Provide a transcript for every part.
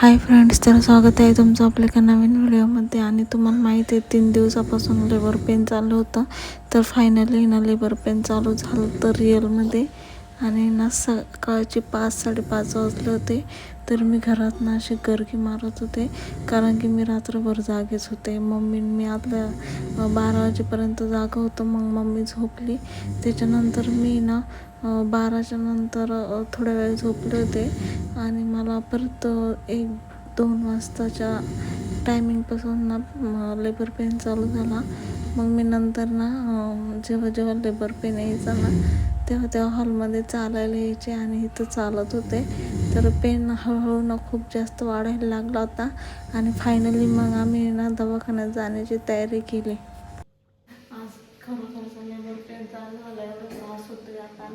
Hi friends तर स्वागत आहे तुमचं आपल्या एका नवीन व्हिडिओमध्ये. आणि तुम्हाला माहिती आहे तीन दिवसापासून लेबर पेन चालू होतं. तर फायनली ना लेबर पेन चालू झालं तर रिअलमध्ये आणि ना सकाळचे पाच साडेपाच वाजले होते. तर मी घरात ना अशी गर्गी मारत होते. कारण की मी रात्रभर जागेच होते. मम्मी मी आतल्या बारा वाजेपर्यंत जागा होतो. मग मम्मी झोपली. त्याच्यानंतर मी ना बाराच्या नंतर थोड्या वेळ झोपले होते. आणि मला परत एक दोन वाजताच्या टायमिंगपासून ना लेबर पेन चालू झाला. मग मी नंतर ना जेव्हा जेव्हा लेबर पेन यायचा ना तेव्हा तेव्हा हॉलमध्ये चालायला यायचे आणि इथं चालत होते. तर पेन हळूहळू ना खूप जास्त वाढायला लागला होता. आणि फायनली मग आम्ही ना दवाखान्यात जाण्याची तयारी केली. आज खरोखरचा लेबर पेन चालू झाला एवढं त्रास होतो आता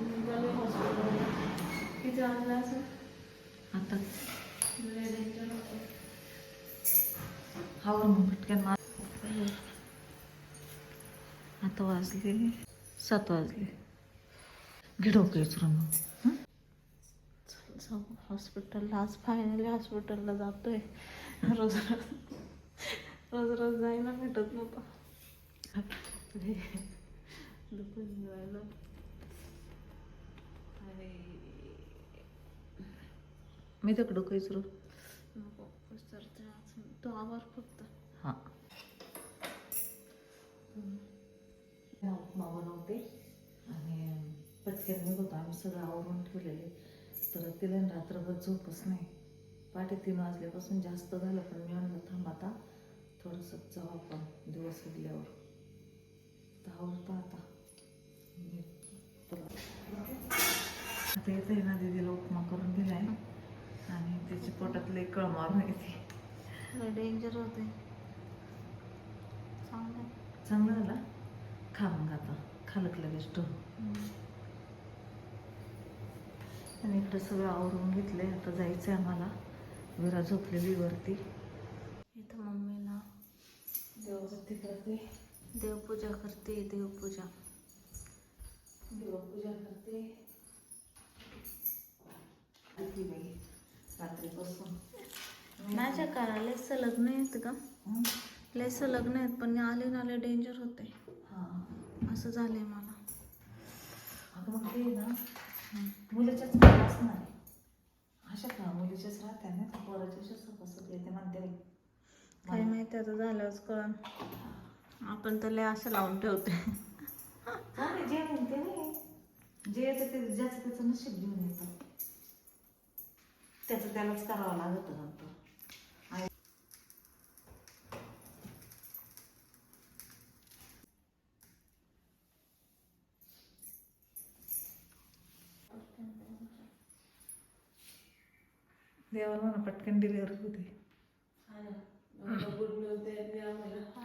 किती असं हावर मग पटकन मा आता वाजले सात वाजले. घे डोकं विचारून मग? चल जाऊ हॉस्पिटलला आज फायनली हॉस्पिटलला जातोय. रोज रोज रोज जायला भेटत नव्हतं. दुखून जायला. आणि मी तर डोकं विचारू. नको तर ते आज तो आवार फक्त. उपमा बनवते आणि पटकन निघतो आम्ही सगळं आवरून ठेवलेले. तर तिला रात्रभर झोपच नाही. पहाटे तीन वाजल्यापासून जास्त झालं पण मी म्हणलं थांब आता. थोडंसं जाऊ आपण दिवस उगल्यावर आवडतं आता. आता येत ना दीदीला उपमा करून दिलाय. आणि त्याची पोटात लई कळ मारून येते डेंजर होते. चांगलं. चांगलं झालं? खा मग आता खालक लगेच ठेव आणि इकडं सगळं आवरून घेतलंय. आता जायचं आहे आम्हाला. विरा झोपलेली वरती. इथं मम्मी ना देवबत्ती करते. देवपूजा करते देवपूजा. देवपूजा करते. रात्रीपासून. माझ्या काळा लय सलग नाही आहेत का? लय सलग नाहीत पण आले ना लय डेंजर होते. हां असं झालंय मला. अगं मग ते ना मुलीच्याच नाही अशा का मुलीच्याच राहत्या ना त्या पोराच्या कसं येते म्हणते. काय माहिती आता झाल्यावरच कळण आपण तर लय असं लावून ठेवते जे म्हणते नाही जे येतं ते ज्याचं त्याचं नशीब घेऊन येतं. त्याचं त्यालाच करावं लागतं नंतर आणि देवाला म्हणा पटकन डिलिव्हर होते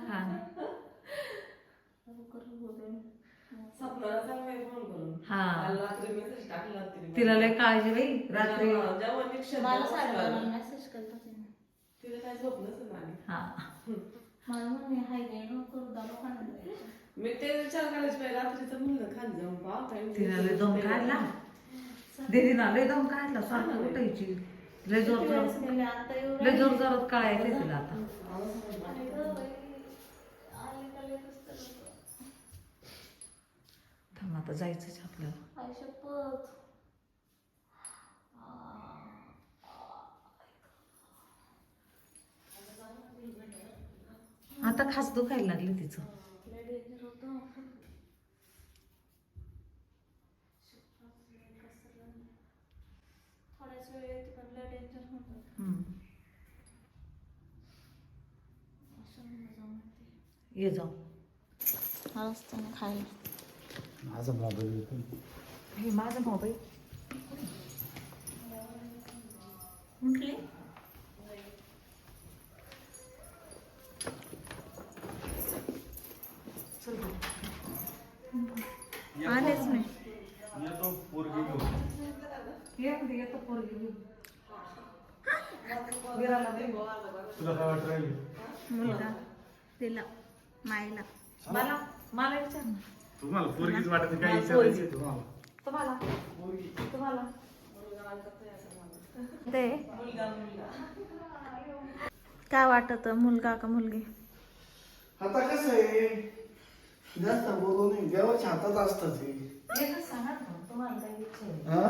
हा हा. तिला लय काळजी बाई रात्री. हा. मी ते विचार करायचं पाहिजे रात्रीचं म्हणलं खाली जाऊन तिला लय दम काढला. दीदीना लय दम काढला सारखं उठायची. लय जोर किती जोर. वेळेस गेले, आता एवढं लय जोर जोरात कळायचे तिला आता. थांब आता जायचंच आपल्याला. आता खास दुखायला लागली तिचं लय डेंजर होतं थोड्याच वेळ येते पण लय डेंजर होतं हम्म. असं म्हणलं जाऊन ते ये जाऊ रस्त्याने खायला माझा मोबाईल हे माझा मोबाईल. उठले चल आलेच मी. येतो पोरगी घेऊन. येतो पोरगी घेऊन. तुला काय वाटत राहिली? मुलगा तिला माईला मला मला विचार ना. तुम्हाला पोरगीच वाटत काय विचारायचं. तुम्हाला. तुम्हाला? तुम्हाला? ते? काय वाटत मुलगा का मुलगी? आता कसं आहे जास्त बोलू नाही देवाच्या हातात असतं ते. एकच सांगा ना तुम्हाला काही इच्छा आहे? हा?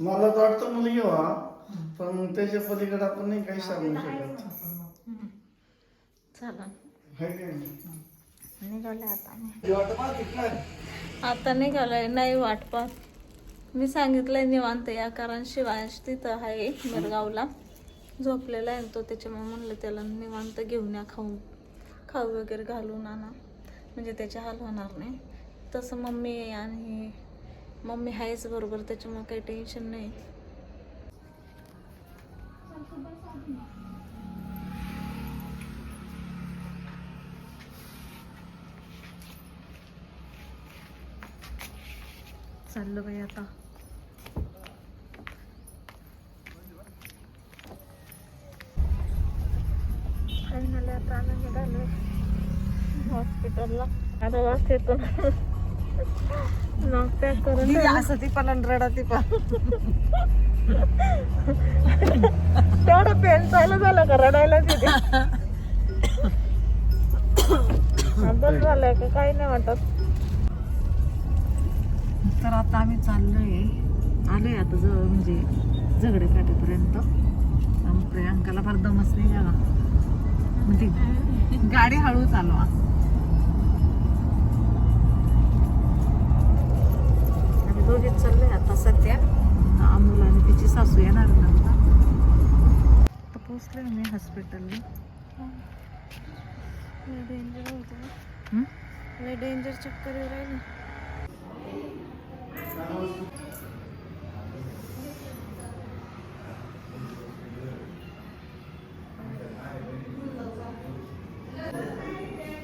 मला तर वाटतं मुलगी व्हा पण त्याच्या पलीकडे आपण नाही काही सांगू शकत. चला? निघाले आता? आता निघालंय. नाही वाट पाहत मी सांगितलंय निवांत या कारण शिवांश तिथं आहे मिरगावला. झोपलेला आहे तो त्याच्यामुळे म्हणलं त्याला निवांत घेऊन या खाऊन. खाऊ वगैरे घालून आणा. म्हणजे त्याचे हाल होणार नाही. तसं मम्मी आणि मम्मी आहेच बरोबर त्याच्यामुळे काही टेन्शन नाही. चाललं बाई आता. फायनली आता? आम्ही निघालो हॉस्पिटलला. आता वाचेतून नाक पॅक करून ठेवलं. असं ती पण रडा ती पण. तेवढं पेन चालू झालं का रडायला तिथे? बंद झालंय का? काही नाही वाटत. तर आता आम्ही चाललोय. आलोय आता ज म्हणजे झगडे काटेपर्यंत प्रियांकाला फार दमच नाही झाला. म्हणजे गाडी हळू चालवा. आम्ही दोघेच चाललोय आता सध्या. अमोल आणि तिची सासू येणार नंतर आता. पोचलोय मी हॉस्पिटलला डेंजर होतं? डेंजर चक्कर येऊ राहिली.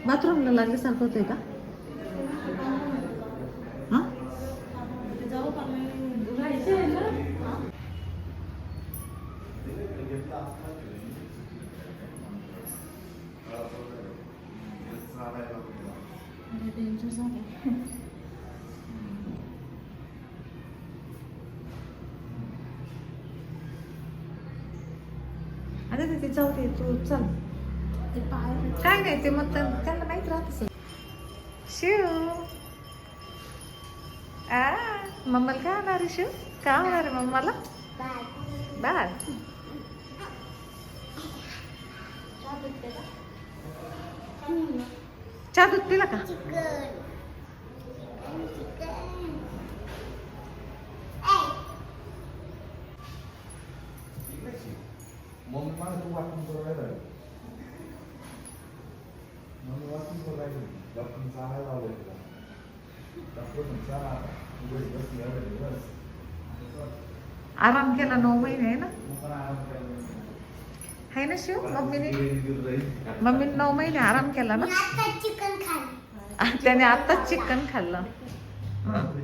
बाथरूमला लागल्यासारखं होतंय का हा डेंजर झालं अरे ते जाऊ दे तू चल. काय नाही ते मग त्या- त्यांना माहीत राहत असेल. शिव. आ मम्माला काय होणार आहे शिव? काय होणार आहे मम्माला? बाळ. चहा दूध पिला का मम्मी मला तू वाटून करू राहिला मम्मी वाटून करू राहिली डॉक्टर चालायला लावलंय तिला डॉक्टर चला उगाच बसली एवढे दिवस आराम केला नऊ महिने आहे ना करायला आहे ना शिव मम्मीने दिवस राहील मम्मी नऊ महिने आराम केला ना त्याने आत्ताच चिकन खाल्लं चिकन